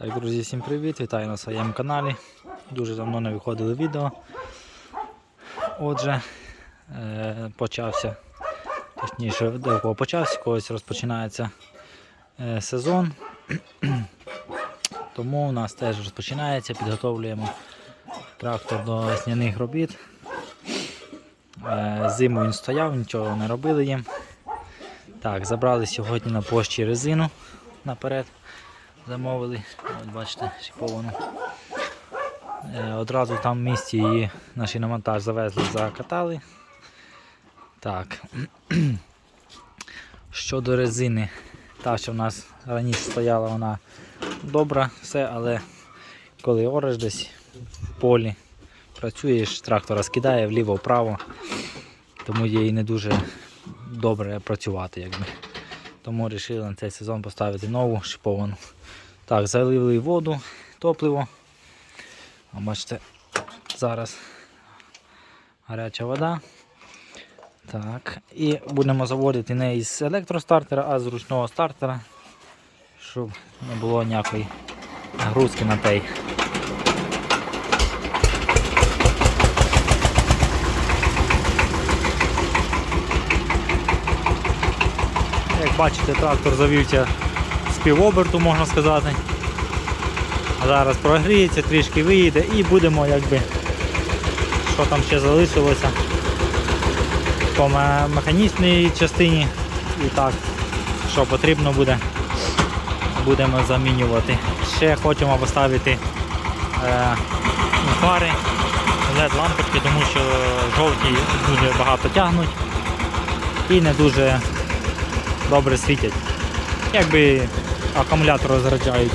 Так, друзі, всім привіт! Вітаю на своєму каналі. Дуже давно не виходили відео. Отже, е, почався, точніше, до кого почався, когось розпочинається е, сезон. Тому у нас теж розпочинається, підготовлюємо трактор до весняних робіт. Е, зиму він стояв, нічого не робили їм. Так, забрали сьогодні на пошті резину наперед. Замовили, от бачите, шиповану. Е, одразу там в місті її на шиномонтаж завезли, закатали. Так. Щодо резини, та, що в нас раніше стояла, вона добра, все, але коли ореш десь в полі, працюєш, трактора скидає вліво-вправо, тому їй не дуже добре працювати. Якби. Тому вирішили на цей сезон поставити нову шиповану. Так, залили воду, топливо. А бачите, зараз гаряча вода. Так, і будемо заводити не із електростартера, а з ручного стартера, щоб не було ніякої нагрузки на той. Бачите, трактор завівся з півоберту, можна сказати. Зараз прогріється, трішки виїде і будемо якби, що там ще залишилося по механічній частині і так, що потрібно буде, будемо замінювати. Ще хочемо поставити е, фари, led лампочки, тому що жовті дуже багато тягнуть і не дуже добре світять. Якби акумулятор розряджають.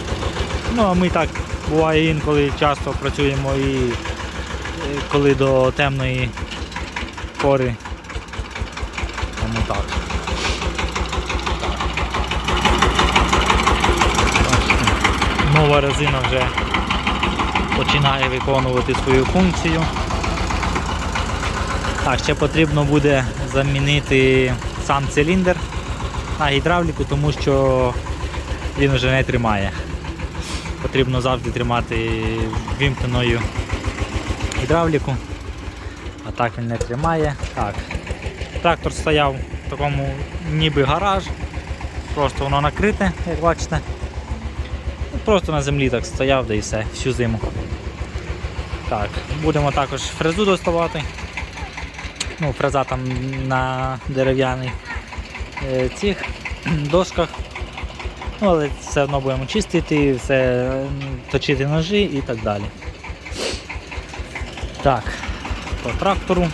Ну а ми так буває інколи часто працюємо і е, коли до темної пори. Тому так. Нова резина вже починає виконувати свою функцію. Так, ще потрібно буде замінити сам циліндр на гідравліку, тому що він вже не тримає. Потрібно завжди тримати вімкненою гідравліку, а так він не тримає. Так. Трактор стояв в такому ніби гараж, просто воно накрите, як бачите. Ну, Просто на землі так стояв, да і все, всю зиму. Так, будемо також фрезу доставати. Ну, фреза там на дерев'яний цих досках. Ну, але все одно будемо чистити, все точити ножі і так далі. Так, по трактору.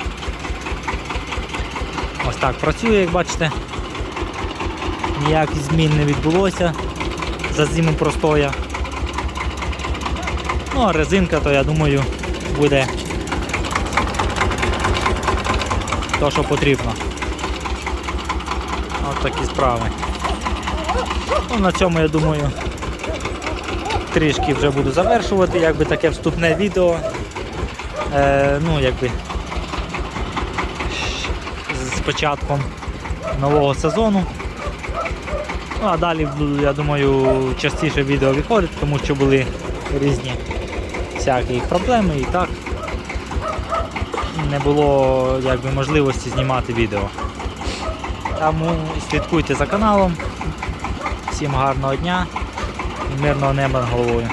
Ось так працює, як бачите. Ніяких змін не відбулося за зиму простоя. Ну а резинка, то я думаю, буде то, що потрібно. Ось такі справи. Ну, на цьому я думаю трішки вже буду завершувати, якби таке вступне відео. Е, ну, якби з початком нового сезону. Ну, а далі, я думаю, частіше відео виходить, тому що були різні всякі проблеми і так не було якби, можливості знімати відео. Тому слідкуйте за каналом. Всім гарного дня і мирного неба над головою.